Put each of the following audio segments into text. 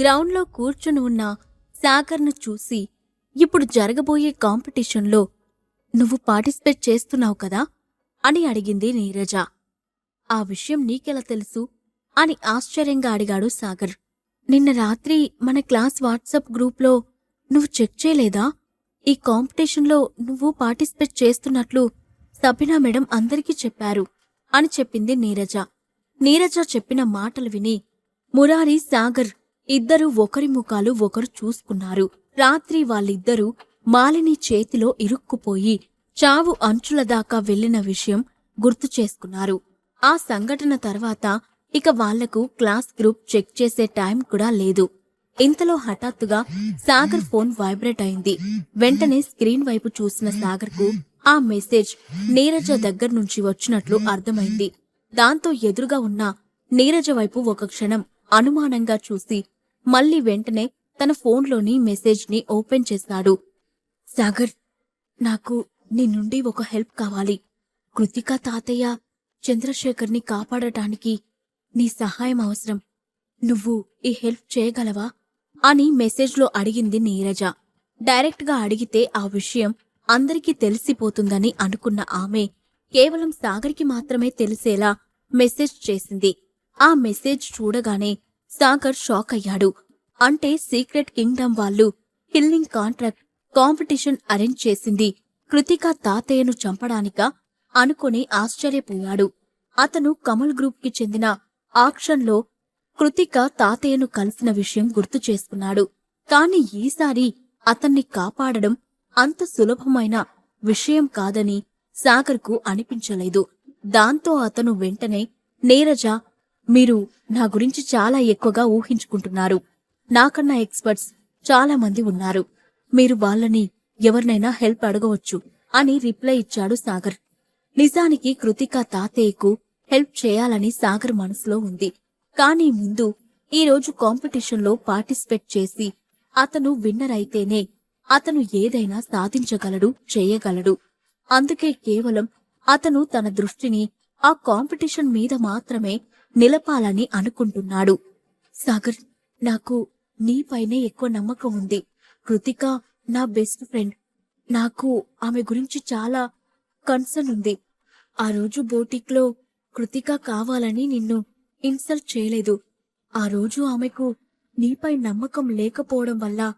గ్రౌండ్లో కూర్చుని ఉన్న సాగర్ను చూసి ఇప్పుడు జరగబోయే కాంపిటీషన్లో నువ్వు పార్టిసిపేట్ చేస్తున్నావు కదా? అని అడిగింది నీరజ. ఆ విషయం నీకెలా తెలుసు? అని ఆశ్చర్యంగా అడిగాడు సాగర్. నిన్న రాత్రి మన క్లాస్ వాట్సాప్ గ్రూప్లో నువ్వు చెక్ చేయలేదా? ఈ కాంపిటీషన్లో నువ్వు పార్టిసిపేట్ చేస్తున్నట్లు సబినా మేడం అందరికీ చెప్పారు అని చెప్పింది నీరజ. నీరజ చెప్పిన మాటలు విని మురారి సాగర్ ఇద్దరూ ఒకరి ముఖాలు ఒకరు చూసుకున్నారు. రాత్రి వాళ్ళిద్దరూ మాలిని చేతిలో ఇరుక్కుపోయి చావు అంచుల దాకా వెళ్ళిన విషయం గుర్తు చేసుకున్నారు. ఆ సంఘటన తర్వాత ఇక వాళ్ళకు క్లాస్ గ్రూప్ చెక్ చేసే టైం కూడా లేదు. ఇంతలో హఠాత్తుగా సాగర్ ఫోన్ వైబ్రేట్ అయింది. వెంటనే స్క్రీన్ వైపు చూసిన సాగర్కు ఆ మెసేజ్ నీరజ దగ్గర నుంచి వచ్చినట్లు అర్థమైంది. దాంతో ఎదురుగా ఉన్న నీరజ వైపు ఒక క్షణం అనుమానంగా చూసి మళ్ళీ వెంటనే తన ఫోన్లోని మెసేజ్ని ఓపెన్ చేశాడు సాగర్ నాకు నీ నుండి ఒక హెల్ప్ కావాలి. కృతిక తాతయ్య చంద్రశేఖర్ని కాపాడటానికి నీ సహాయం అవసరం. నువ్వు ఈ హెల్ప్ చేయగలవా? అని మెసేజ్లో అడిగింది నీరజ. డైరెక్ట్గా అడిగితే ఆ విషయం అందరికీ తెలిసిపోతుందని అనుకున్న ఆమె కేవలం సాగర్కి మాత్రమే తెలిసేలా మెసేజ్ చేసింది. ఆ మెసేజ్ చూడగానే సాగర్ షాక్ అయ్యాడు. అంటే సీక్రెట్ కింగ్డమ్ వాళ్ళు కిల్లింగ్ కాంట్రాక్ట్ కాంపిటీషన్ అరేంజ్ చేసింది కృతిక తాతయ్యను చంపడానిక అనుకుని ఆశ్చర్యపోయాడు. అతను కమల్ గ్రూప్కి చెందిన ఆక్షన్లో కృతిక తాతయ్యను కలిసిన విషయం గుర్తు చేసుకున్నాడు. కాని ఈసారి అతన్ని కాపాడడం అంత సులభమైన విషయం కాదని సాగర్కు అనిపించలేదు. దాంతో అతను వెంటనే నీరజ మీరు నా గురించి చాలా ఎక్కువగా ఊహించుకుంటున్నారు. నాకన్నా ఎక్స్పర్ట్స్ చాలా మంది ఉన్నారు. మీరు వాళ్ళని ఎవరినైనా హెల్ప్ అడగవచ్చు అని రిప్లై ఇచ్చాడు సాగర్. నిజానికి కృతిక తాతయ్యకు హెల్ప్ చేయాలని సాగర్ మనసులో ఉంది. కానీ ముందు ఈరోజు కాంపిటీషన్లో పార్టిసిపేట్ చేసి అతను విన్నర్ అయితేనే అతను ఏదైనా సాధించగలడు చేయగలడు. అందుకే కేవలం అతను తన దృష్టిని ఆ కాంపిటీషన్ మీద మాత్రమే నిలపాలని అనుకుంటున్నాడు. సాగర్ నాకు నీపైనే ఎక్కువ నమ్మకం ఉంది. కృతిక నా బెస్ట్ ఫ్రెండ్. నాకు ఆమె గురించి చాలా కన్సర్న్ ఉంది. ఆ రోజు బోటిక్లో కృతిక కావాలని నిన్ను ఇన్సల్ట్ చేయలేదు. ఆ రోజు ఆమెకు నీపై నమ్మకం లేకపోవడం వల్ల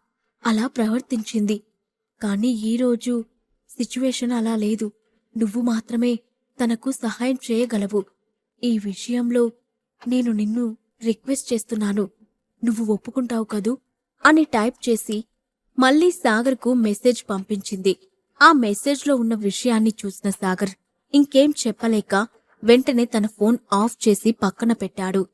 అలా ప్రవర్తించింది. కానీ ఈ రోజు సిచ్యువేషన్ అలా లేదు. నువ్వు మాత్రమే తనకు సహాయం చేయగలవు. ఈ విషయంలో నేను నిన్ను రిక్వెస్ట్ చేస్తున్నాను. నువ్వు ఒప్పుకుంటావు కదూ? అని టైప్ చేసి మళ్ళీ సాగర్కు మెసేజ్ పంపించింది. ఆ మెసేజ్లో ఉన్న విషయాన్ని చూసిన సాగర్ ఇంకేం చెప్పలేక వెంటనే తన ఫోన్ ఆఫ్ చేసి పక్కన పెట్టాడు.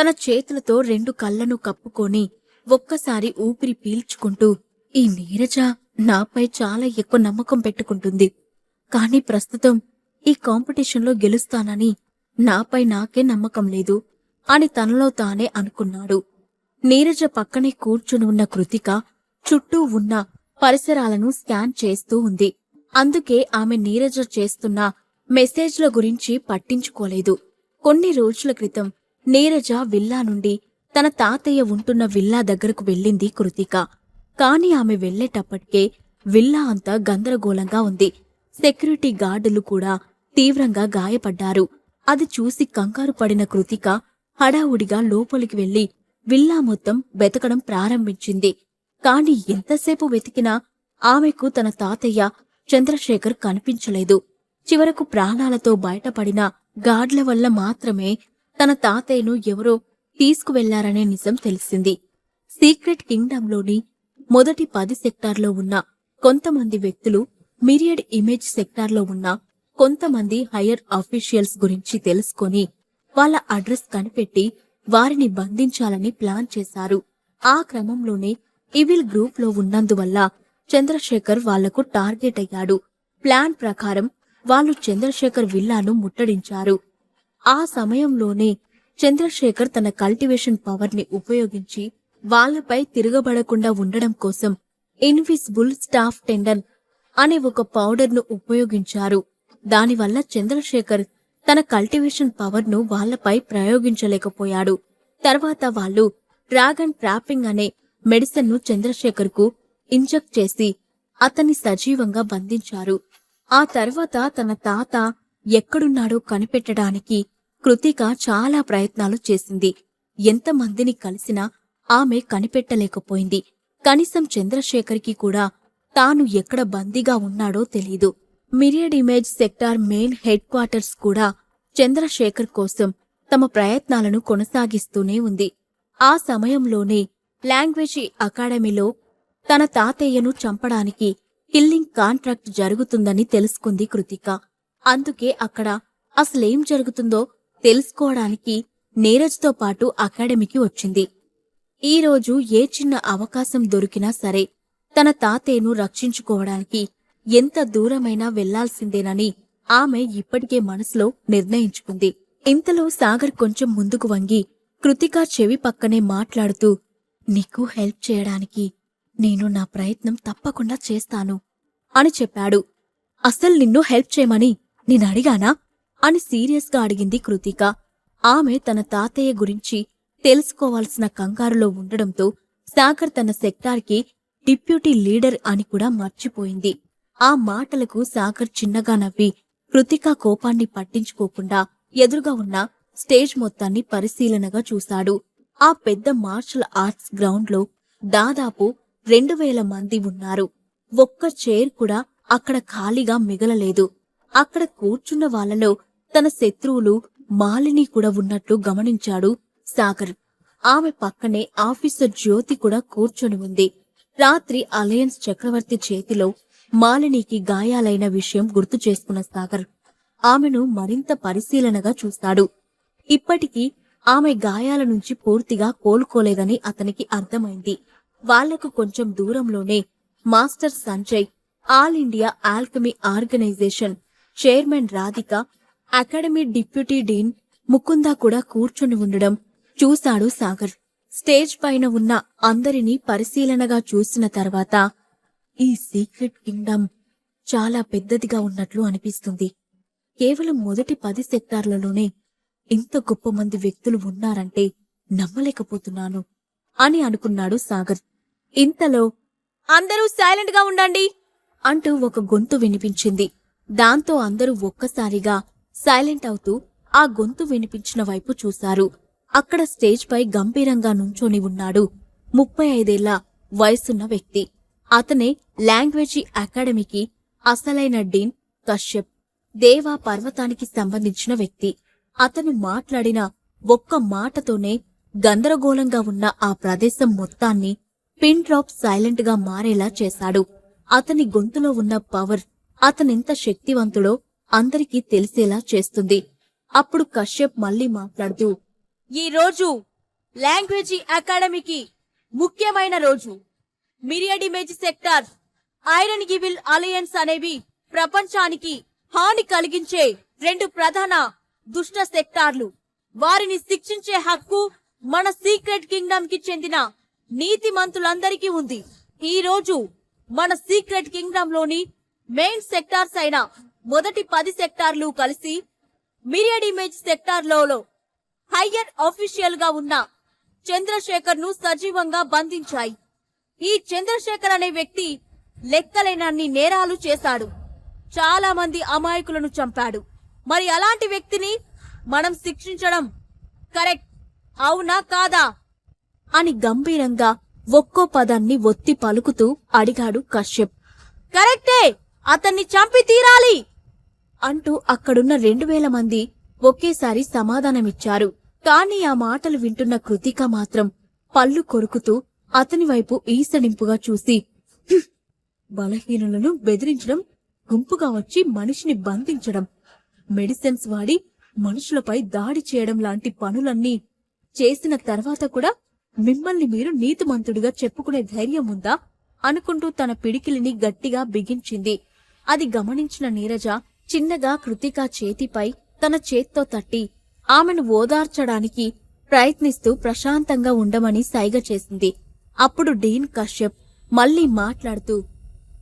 తన చేతులతో రెండు కళ్ళను కప్పుకొని ఒక్కసారి ఊపిరి పీల్చుకుంటూ ఈ నీరజ నాపై చాలా ఎక్కువ నమ్మకం పెట్టుకుంటుంది. కానీ ప్రస్తుతం ఈ కాంపిటీషన్లో గెలుస్తానని నాపై నాకే నమ్మకం లేదు అని తనలో తానే అనుకున్నాడు. నీరజ పక్కనే కూర్చుని ఉన్న కృతిక చుట్టూ ఉన్న పరిసరాలను స్కాన్ చేస్తూ ఉంది. అందుకే ఆమె నీరజ చేస్తున్న మెసేజ్ల గురించి పట్టించుకోలేదు. కొన్ని రోజుల క్రితం నీరజ విల్లా నుండి తన తాతయ్య ఉంటున్న విల్లా దగ్గరకు వెళ్ళింది కృతిక. కాని ఆమె వెళ్ళేటప్పటికే విల్లా అంతా గందరగోళంగా ఉంది. సెక్యూరిటీ గార్డులు కూడా తీవ్రంగా గాయపడ్డారు. అది చూసి కంగారు పడిన కృతిక హడావుడిగా లోపలికి వెళ్ళి విల్లా మొత్తం వెతకడం ప్రారంభించింది. కాని ఎంతసేపు వెతికినా ఆమెకు తన తాతయ్య చంద్రశేఖర్ కనిపించలేదు. చివరకు ప్రాణాలతో బయటపడిన గాడ్ల వల్ల మాత్రమే తన తాతయ్యను ఎవరో తీసుకువెళ్ళారనే నిజం తెలిసింది. సీక్రెట్ కింగ్డంలోని మొదటి పది సెక్టార్లో ఉన్న కొంతమంది వ్యక్తులు మిరియడ్ ఇమేజ్ సెక్టార్లో ఉన్న కొంతమంది హైయర్ అఫీషియల్స్ గురించి తెలుసుకొని వాళ్ళ అడ్రస్ కనిపెట్టి వారిని బంధించాలని ప్లాన్ చేశారు. ఆ క్రమంలోనే ఇవిల్ గ్రూప్లో ఉన్నందువల్ల చంద్రశేఖర్ వాళ్ళకు టార్గెట్ అయ్యాడు. ప్లాన్ ప్రకారం వాళ్ళు చంద్రశేఖర్ విల్లాను ముట్టడించారు. ఆ సమయంలోనే చంద్రశేఖర్ తన కల్టివేషన్ పవర్ని ఉపయోగించి వాళ్ళపై తిరగబడకుండా ఉండడం కోసం ఇన్విజిబుల్ స్టాఫ్ టెండర్ అనే ఒక పౌడర్ను ఉపయోగించారు. దానివల్ల చంద్రశేఖర్ తన కల్టివేషన్ పవర్ను వాళ్ళపై ప్రయోగించలేకపోయాడు. తర్వాత వాళ్ళు డ్రాగన్ ట్రాపింగ్ అనే మెడిసిన్ను చంద్రశేఖర్కు ఇంజెక్ట్ చేసి అతన్ని సజీవంగా బంధించారు. ఆ తర్వాత తన తాత ఎక్కడున్నాడో కనిపెట్టడానికి కృతిక చాలా ప్రయత్నాలు చేసింది. ఎంతమందిని కలిసినా ఆమె కనిపెట్టలేకపోయింది. కనీసం చంద్రశేఖర్కి కూడా తాను ఎక్కడ బందీగా ఉన్నాడో తెలీదు. Myriad image sector main headquarters కూడా చంద్రశేఖర్ కోసం తమ ప్రయత్నాలను కొనసాగిస్తూనే ఉంది. ఆ సమయంలోనే లాంగ్వేజీ అకాడమీలో తన తాతయ్యను చంపడానికి కిల్లింగ్ కాంట్రాక్ట్ జరుగుతుందని తెలుసుకుంది కృతిక. అందుకే అక్కడ అసలేం జరుగుతుందో తెలుసుకోవడానికి నీరజ్తో పాటు అకాడమీకి వచ్చింది. ఈ రోజు ఏ చిన్న అవకాశం దొరికినా సరే తన తాతయ్యను రక్షించుకోవడానికి ఎంత దూరమైనా వెళ్ళాల్సిందేనని ఆమె ఇప్పటికే మనసులో నిర్ణయించుకుంది. ఇంతలో సాగర్ కొంచెం ముందుకు వంగి కృతిక చెవి పక్కనే మాట్లాడుతూ నీకు హెల్ప్ చేయడానికి నేను నా ప్రయత్నం తప్పకుండా చేస్తాను అని చెప్పాడు. అసలు నిన్ను హెల్ప్ చేయమని నేనడిగానా అని సీరియస్గా అడిగింది కృతిక. ఆమె తన తాతయ్య గురించి తెలుసుకోవాల్సిన కంగారులో ఉండడంతో సాగర్ తన సెక్టార్కి డిప్యూటీ లీడర్ అని కూడా మర్చిపోయింది. ఆ మాటలకు సాగర్ చిన్నగా నవ్వి కృతిక కోపాన్ని పట్టించుకోకుండా ఎదురుగా ఉన్న స్టేజ్ మొత్తాన్ని పరిశీలనగా చూశాడు. ఆ పెద్ద మార్షల్ ఆర్ట్స్ గ్రౌండ్లో దాదాపు రెండు వేల మంది ఉన్నారు. ఒక్క చైర్ కూడా అక్కడ ఖాళీగా మిగలలేదు. అక్కడ కూర్చున్న వాళ్ళలో తన శత్రువులు మాలిని కూడా ఉన్నట్లు గమనించాడు సాగర్. ఆమె పక్కనే ఆఫీసర్ జ్యోతి కూడా కూర్చొని ఉంది. రాత్రి అలయన్స్ చక్రవర్తి చేతిలో మాలినికి గాయాలైన విషయం గుర్తు చేసుకున్న సాగర్ ఆమెను మరింత పరిశీలనగా చూస్తాడు. ఇప్పటికీ ఆమె గాయాల నుంచి పూర్తిగా కోలుకోలేదని అతనికి అర్థమైంది. వాళ్ళకు కొంచెం దూరంలోనే master Sanjay all India alchemy organisation chairman Radhika academy deputy dean Mukunda కూడా కూర్చుని ఉండడం చూశాడు సాగర్. స్టేజ్ పైన ఉన్న అందరినీ పరిశీలనగా చూసిన తర్వాత ఈ సీక్రెట్ కింగ్డమ్ చాలా పెద్దదిగా ఉన్నట్లు అనిపిస్తుంది. కేవలం మొదటి పది సెక్టార్లలోనే ఇంత గొప్ప మంది వ్యక్తులు ఉన్నారంటే నమ్మలేకపోతున్నాను అని అనుకున్నాడు సాగర్. ఇంతలో అందరూ సైలెంట్గా ఉండండి అంటూ ఒక గొంతు వినిపించింది. దాంతో అందరూ ఒక్కసారిగా సైలెంట్ అవుతూ ఆ గొంతు వినిపించిన వైపు చూశారు. అక్కడ స్టేజ్ పై గంభీరంగా నుంచొని ఉన్నాడు ముప్పై ఐదేళ్ళ వయసున్న వ్యక్తి. అతనే లాంగ్వేజీ అకాడమీకి అసలైన డీన్ కశ్యప్ దేవా పర్వతానికి సంబంధించిన వ్యక్తి. అతను మాట్లాడిన ఒక్క మాటతోనే గందరగోళంగా ఉన్న ఆ ప్రదేశం మొత్తాన్ని పిన్ డ్రాప్ సైలెంట్గా మారేలా చేశాడు. అతని గొంతులో ఉన్న పవర్ అతనెంత శక్తివంతుడో అందరికీ తెలిసేలా చేస్తుంది. అప్పుడు కశ్యప్ మళ్ళీ మాట్లాడుతూ ఈ రోజు లాంగ్వేజీ అకాడమీకి ముఖ్యమైన రోజు. Myriad image sector iron civil alliance అనేవి ప్రపంచానికి హాని కలిగించే రెండు ప్రధాన దుష్ట సెక్టార్లు. వారిని శిక్షించే హక్కు మన సీక్రెట్ కింగ్డమ్కి చెందిన నీతిమంతులందరికీ ఉంది. ఈ రోజు మన సీక్రెట్ కింగ్డమ్లోని మెయిన్ సెక్టార్స్ అయిన మొదటి పది సెక్టార్లు కలిసి మిరియడ్ ఇమేజ్ సెక్టార్లలో హయ్యర్ ఆఫీషియల్గా ఉన్న చంద్రశేఖర్ను సజీవంగా బంధించాయి. ఈ చంద్రశేఖర్ అనే వ్యక్తి లెక్కలేనన్ని నేరాలు చేశాడు. చాలా మంది అమాయకులను చంపాడు. మరి అలాంటి వ్యక్తిని మనం శిక్షించడం కరెక్ట్ అవునా కాదా? అని గంభీరంగా ఒక్కో పదాన్ని ఒత్తి పలుకుతూ అడిగాడు కశ్యప్. కరెక్టే అతన్ని చంపి తీరాలి! అంటూ అక్కడున్న రెండు వేల మంది ఒకేసారి సమాధానమిచ్చారు. కాని ఆ మాటలు వింటున్న కృతిక మాత్రం పళ్ళు కొరుకుతూ అతని వైపు ఈసడింపుగా చూసి బలహీనులను బెదిరించడం గుంపుగా వచ్చి మనిషిని బంధించడం మెడిసిన్స్ వాడి మనుషులపై దాడి చేయడం లాంటి పనులన్నీ చేసిన తర్వాత కూడా మిమ్మల్ని మీరు నీతిమంతుడిగా చెప్పుకునే ధైర్యం ఉందా? అనుకుంటూ తన పిడికిలిని గట్టిగా బిగించింది. అది గమనించిన నీరజ చిన్నగా కృతిక చేతిపై తన చేత్తో తట్టి ఆమెను ఓదార్చడానికి ప్రయత్నిస్తూ ప్రశాంతంగా ఉండమని సైగ చేసింది. అప్పుడు డీన్ కశ్యప్ మళ్ళీ మాట్లాడుతూ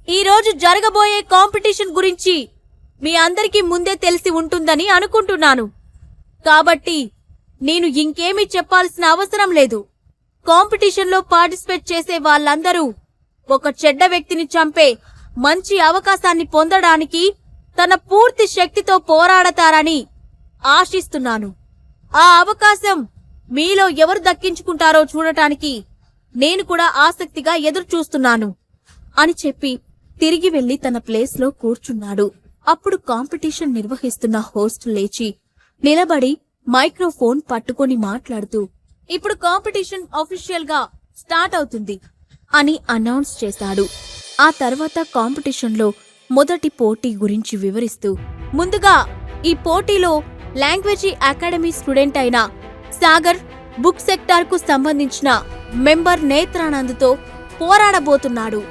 ఈరోజు జరగబోయే కాంపిటీషన్ గురించి మీ అందరికీ ముందే తెలిసి ఉంటుందని అనుకుంటున్నాను. కాబట్టి నేను ఇంకేమీ చెప్పాల్సిన అవసరం లేదు. కాంపిటీషన్లో పార్టిసిపేట్ చేసే వాళ్ళందరూ ఒక చెడ్డ వ్యక్తిని చంపే మంచి అవకాశాన్ని పొందడానికి తన పూర్తి శక్తితో పోరాడతారని ఆశిస్తున్నాను. ఆ అవకాశం మీలో ఎవరు దక్కించుకుంటారో చూడటానికి నేను కూడా ఆసక్తిగా ఎదురు చూస్తున్నాను అని చెప్పి తిరిగి వెళ్ళి తన ప్లేస్లో కూర్చున్నాడు. అప్పుడు కాంపిటీషన్ నిర్వహిస్తున్న హోస్ట్ లేచి నిలబడి మైక్రోఫోన్ పట్టుకొని మాట్లాడుతూ ఇప్పుడు కాంపిటీషన్ అఫీషియల్గా స్టార్ట్ అవుతుంది అని అనౌన్స్ చేశాడు. ఆ తర్వాత కాంపిటీషన్లో మొదటి పోటీ గురించి వివరిస్తూ ముందుగా ఈ పోటీలో లాంగ్వేజీ అకాడమీ స్టూడెంట్ అయిన సాగర్ బుక్ సెక్టార్కు సంబంధించిన మెంబర్ నేత్రానంద్తో పోరాడబోతున్నాడు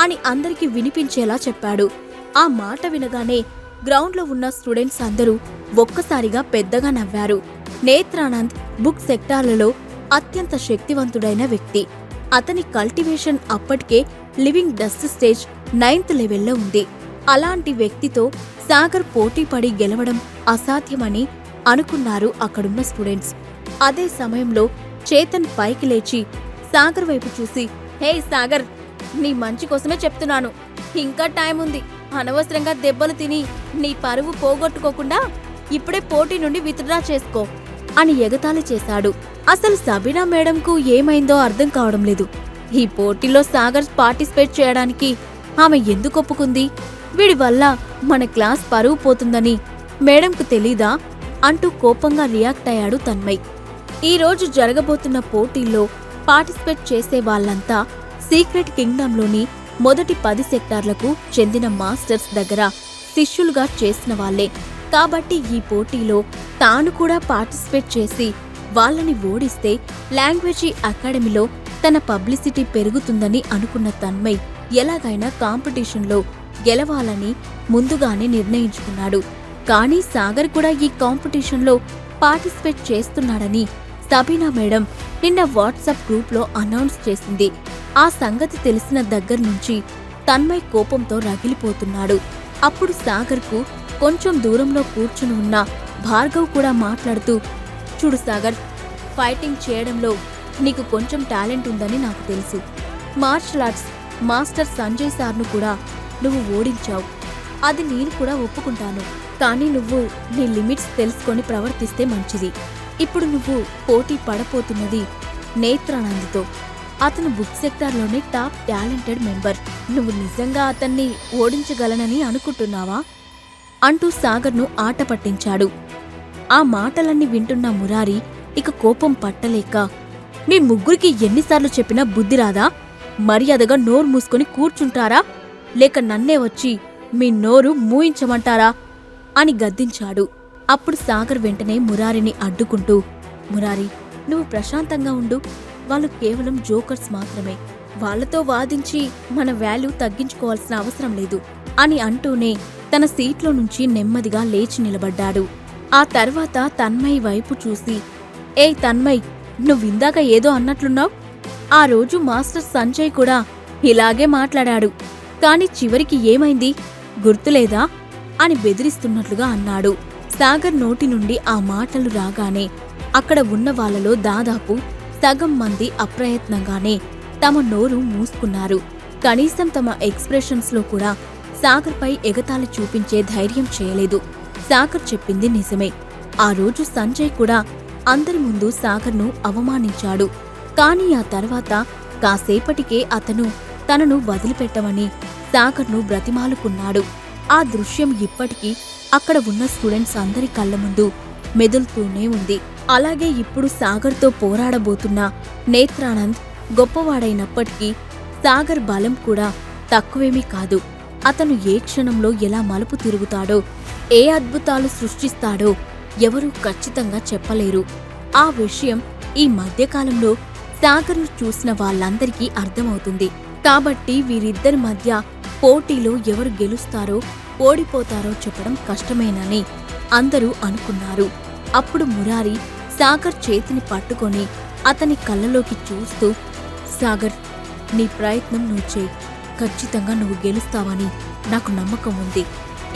అని అందరికీ వినిపించేలా చెప్పాడు. ఆ మాట వినగానే గ్రౌండ్లో ఉన్న స్టూడెంట్స్ అందరూ ఒక్కసారిగా పెద్దగా నవ్వారు. నేత్రానంద్ బుక్ సెక్టార్లలో అత్యంత శక్తివంతుడైన వ్యక్తి. అతని కల్టివేషన్ అప్పటికే లివింగ్ డస్ట్ స్టేజ్ నైన్త్ లెవెల్లో ఉంది. అలాంటి వ్యక్తితో సాగర్ పోటీపడి గెలవడం అసాధ్యమని అనుకున్నారు అక్కడున్న స్టూడెంట్స్. అదే సమయంలో చేతన్ పైకి లేచి సాగర్ వైపు చూసి హే సాగర్ నీ మంచి కోసమే చెప్తున్నాను. ఇంకా టైం ఉంది. అనవసరంగా దెబ్బలు తిని నీ పరువు పోగొట్టుకోకుండా ఇప్పుడే పోటీ నుండి విత్డ్రా చేసుకో అని ఎగతాళి చేశాడు. అసలు సబీనా మేడంకు ఏమైందో అర్థం కావడం లేదు. ఈ పోటీలో సాగర్ పార్టిసిపేట్ చేయడానికి ఆమె ఎందుకు ఒప్పుకుంది? వీడి వల్ల మన క్లాస్ పరువు పోతుందని మేడంకు తెలీదా? అంటూ కోపంగా రియాక్ట్ అయ్యాడు తన్మయ్. ఈరోజు జరగబోతున్న పోటీల్లో పార్టిసిపేట్ చేసే వాళ్ళంతా సీక్రెట్ కింగ్డమ్లోని మొదటి పది సెక్టార్లకు చెందిన మాస్టర్స్ దగ్గర శిష్యులుగా చేసిన వాళ్ళే. కాబట్టి ఈ పోటీలో తాను కూడా పార్టిసిపేట్ చేసి వాళ్ళని ఓడిస్తే లాంగ్వేజీ అకాడమీలో తన పబ్లిసిటీ పెరుగుతుందని అనుకున్న తన్మయ్ ఎలాగైనా కాంపిటీషన్లో గెలవాలని ముందుగానే నిర్ణయించుకున్నాడు. కానీ సాగర్ కూడా ఈ కాంపిటీషన్లో పార్టిసిపేట్ చేస్తున్నాడని సబీనా మేడం నిన్న వాట్సాప్ గ్రూప్లో అనౌన్స్ చేసింది. ఆ సంగతి తెలిసిన దగ్గర నుంచి తన్మయ్ కోపంతో రగిలిపోతున్నాడు. అప్పుడు సాగర్కు కొంచెం దూరంలో కూర్చుని ఉన్న భార్గవ్ కూడా మాట్లాడుతూ చూడు సాగర్ ఫైటింగ్ చేయడంలో నీకు కొంచెం టాలెంట్ ఉందని నాకు తెలుసు. మార్షల్ ఆర్ట్స్ మాస్టర్ సంజయ్ సార్ను కూడా నువ్వు ఓడించావు. అది నేను కూడా ఒప్పుకుంటాను. కానీ నువ్వు నీ లిమిట్స్ తెలుసుకొని ప్రవర్తిస్తే మంచిది. ఇప్పుడు నువ్వు పోటీ పడపోతున్నది నేత్రానంద్తో. అతను బుక్ సెక్టార్లోనే టాప్ టాలెంటెడ్ మెంబర్. నువ్వు నిజంగా అతన్ని ఓడించగలనని అనుకుంటున్నావా? అంటూ సాగర్ను ఆట పట్టించాడు. ఆ మాటలన్నీ వింటున్న మురారి ఇక కోపం పట్టలేక మీ ముగ్గురికి ఎన్నిసార్లు చెప్పినా బుద్ధి రాదా? మర్యాదగా నోరు మూసుకొని కూర్చుంటారా? లేక నన్నే వచ్చి మీ నోరు మూయించమంటారా? అని గద్దించాడు. అప్పుడు సాగర్ వెంటనే మురారిని అడ్డుకుంటూ మురారి నువ్వు ప్రశాంతంగా ఉండు. వాళ్ళు కేవలం జోకర్స్ మాత్రమే. వాళ్ళతో వాదించి మన వాల్యూ తగ్గించుకోవాల్సిన అవసరం లేదు అని అంటూనే తన సీట్లో నుంచి నెమ్మదిగా లేచి నిలబడ్డాడు. ఆ తర్వాత తన్మయ్ వైపు చూసి ఏయ్ తన్మయ్ నువ్విందాక ఏదో అన్నట్లున్నావు? ఆ రోజు మాస్టర్ సంజయ్ కూడా ఇలాగే మాట్లాడాడు. కాని చివరికి ఏమైంది? గుర్తులేదా? అని బెదిరిస్తున్నట్లుగా అన్నాడు. సాగర్ నోటి నుండి ఆ మాటలు రాగానే అక్కడ ఉన్న వాళ్ళలో దాదాపు సగం మంది అప్రయత్నంగానే తమ నోరు మూసుకున్నారు. కనీసం తమ ఎక్స్ప్రెషన్స్లో కూడా సాగర్పై ఎగతాళి చూపించే ధైర్యం చేయలేదు. సాగర్ చెప్పింది నిజమే. ఆ రోజు సంజయ్ కూడా అందరి ముందు సాగర్ను అవమానించాడు. కాని ఆ తర్వాత కాసేపటికే అతను తనను వదిలిపెట్టమని సాగర్ను బ్రతిమాలుకున్నాడు. ఆ దృశ్యం ఇప్పటికీ అక్కడ ఉన్న స్టూడెంట్స్ అందరి కళ్ళ ముందు మెదులుతూనే ఉంది. అలాగే ఇప్పుడు సాగర్తో పోరాడబోతున్న నేత్రానంద్ గొప్పవాడైనప్పటికీ సాగర్ బలం కూడా తక్కువేమీ కాదు. అతను ఏ క్షణంలో ఎలా మలుపు తిరుగుతాడో ఏ అద్భుతాలు సృష్టిస్తాడో ఎవరూ ఖచ్చితంగా చెప్పలేరు. ఆ విషయం ఈ మధ్యకాలంలో సాగర్ను చూసిన వాళ్ళందరికీ అర్థమవుతుంది. కాబట్టి వీరిద్దరి మధ్య పోటీలో ఎవరు గెలుస్తారో ఓడిపోతారో చెప్పడం కష్టమేనని అందరూ అనుకున్నారు. అప్పుడు మురారి సాగర్ చేతిని పట్టుకొని అతని కళ్ళలోకి చూస్తూ సాగర్ నీ ప్రయత్నం నువ్వు చేయి. ఖచ్చితంగా నువ్వు గెలుస్తావని నాకు నమ్మకం ఉంది.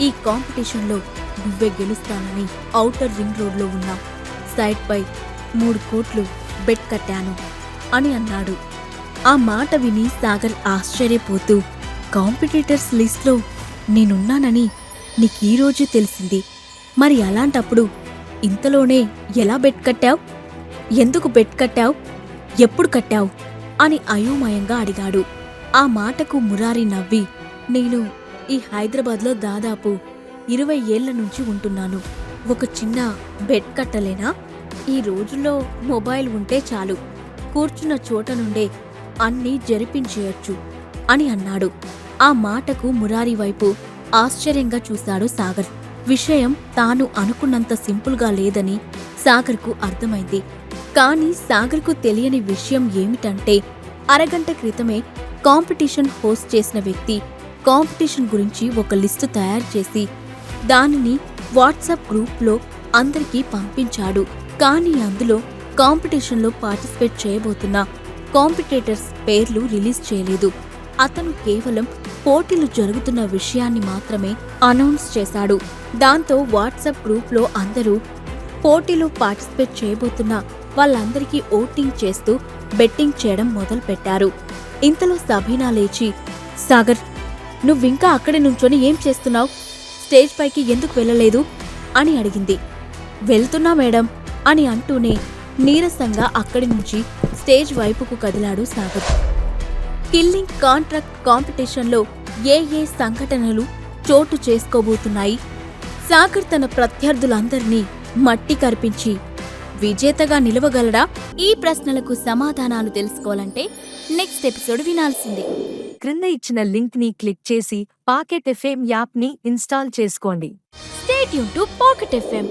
ఈ కాంపిటీషన్లో నువ్వే గెలుస్తానని ఔటర్ రింగ్ రోడ్లో ఉన్న సైట్పై మూడు కోట్లు బెట్ కట్టాను అని అన్నాడు. ఆ మాట విని సాగర్ ఆశ్చర్యపోతూ కాంపిటీటర్స్ లిస్ట్లో నేనున్నానని నీకీరోజు తెలిసింది. మరి అలాంటప్పుడు ఇంతలోనే ఎలా బెట్ కట్టావు? ఎందుకు బెట్ కట్టావు? ఎప్పుడు కట్టావు? అని అయోమయంగా అడిగాడు. ఆ మాటకు మురారి నవ్వి నేను ఈ హైదరాబాద్లో దాదాపు ఇరవై ఏళ్ళ నుంచి ఉంటున్నాను. ఒక చిన్న బెడ్ కట్టలేనా? ఈ రోజుల్లో మొబైల్ ఉంటే చాలు. కూర్చున్న చోట నుండే అన్నీ జరిపించేయచ్చు అని అన్నాడు. ఆ మాటకు మురారి వైపు ఆశ్చర్యంగా చూశాడు సాగర్. విషయం తాను అనుకున్నంత సింపుల్గా లేదని సాగర్కు అర్థమైంది. కానీ సాగర్కు తెలియని విషయం ఏమిటంటే అరగంట క్రితమే కాంపిటీషన్ హోస్ట్ చేసిన వ్యక్తి కాంపిటీషన్ గురించి ఒక లిస్టు తయారు చేసి దానిని వాట్సాప్ గ్రూప్లో అందరికీ పంపించాడు. కానీ అందులో కాంపిటీషన్లో పార్టిసిపేట్ చేయబోతున్న కాంపిటేటర్స్ పేర్లు రిలీజ్ చేయలేదు. అతను కేవలం పోటీలు జరుగుతున్న విషయాన్ని మాత్రమే అనౌన్స్ చేశాడు. దాంతో వాట్సాప్ గ్రూప్లో అందరూ పోటీలో పార్టిసిపేట్ చేయబోతున్న వాళ్ళందరికీ ఓటింగ్ చేస్తూ బెట్టింగ్ చేయడం మొదలుపెట్టారు. ఇంతలో సబీనా లేచి సాగర్ నువ్వింకా అక్కడి నుంచొని ఏం చేస్తున్నావు? స్టేజ్ పైకి ఎందుకు వెళ్ళలేదు? అని అడిగింది. వెళ్తున్నా మేడం అని అంటూనే నీరసంగా అక్కడి నుంచి స్టేజ్ వైపుకు కదిలాడు సాగర్. కిల్లింగ్ కాంట్రాక్ట్ కాంపిటీషన్లో ఏ ఏ సంఘటనలు చోటు చేసుకోబోతున్నాయి? సాగర్ తన ప్రత్యర్థులందరినీ మట్టి కరిపించి విజేతగా నిలవగలడా? ఈ ప్రశ్నలకు సమాధానాలు తెలుసుకోవాలంటే నెక్స్ట్ ఎపిసోడ్ వినాల్సిందే. క్రింద ఇచ్చిన లింక్ని క్లిక్ చేసి పాకెట్ ఎఫ్ఎం యాప్ని ఇన్స్టాల్ చేసుకోండి. స్టేట్ యూన్ టు పాకెట్ ఎఫ్ఎం